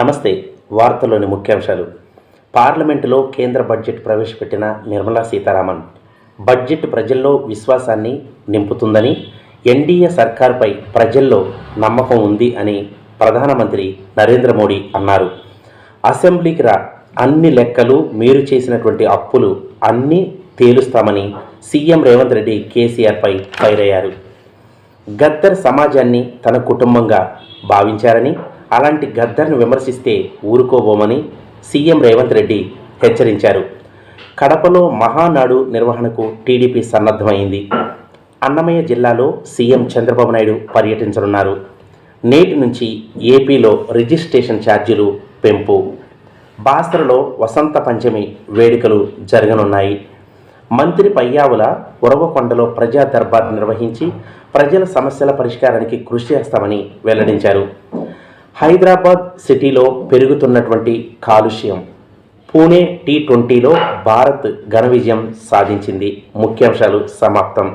నమస్తే వార్తల్లోని ముఖ్యాంశాలు. పార్లమెంటులో కేంద్ర బడ్జెట్ ప్రవేశపెట్టిన నిర్మలా సీతారామన్. బడ్జెట్ ప్రజల్లో విశ్వాసాన్ని నింపుతుందని ఎన్డీఏ సర్కార్పై ప్రజల్లో నమ్మకం ఉంది అని ప్రధానమంత్రి నరేంద్ర మోడీ అన్నారు. అసెంబ్లీకి రా అన్ని లెక్కలు మీరు చేసినటువంటి అప్పులు అన్నీ తేలుస్తామని సీఎం రేవంత్ రెడ్డి కేసీఆర్పై ఫైర్ అయ్యారు గద్దర్ సమాజాన్ని తన కుటుంబంగా భావించారని అలాంటి గద్దర్ను విమర్శిస్తే ఊరుకోబోమని సీఎం రేవంత్ రెడ్డి హెచ్చరించారు. కడపలో మహానాడు నిర్వహణకు టీడీపీ సన్నద్ధమైంది. అన్నమయ్య జిల్లాలో సీఎం చంద్రబాబు నాయుడు పర్యటించనున్నారు. నేటి నుంచి ఏపీలో రిజిస్ట్రేషన్ ఛార్జీలు పెంపు. బాసరలో వసంత పంచమి వేడుకలు జరగనున్నాయి. మంత్రి పయ్యావుల ఉరవకొండలో ప్రజా దర్బార్ నిర్వహించి ప్రజల సమస్యల పరిష్కారానికి కృషి చేస్తామని వెల్లడించారు. హైదరాబాద్ సిటీలో పెరుగుతున్నటువంటి కాలుష్యం. పూణే టీ ట్వంటీలో భారత్ ఘన విజయం సాధించింది. ముఖ్యాంశాలు సమాప్తం.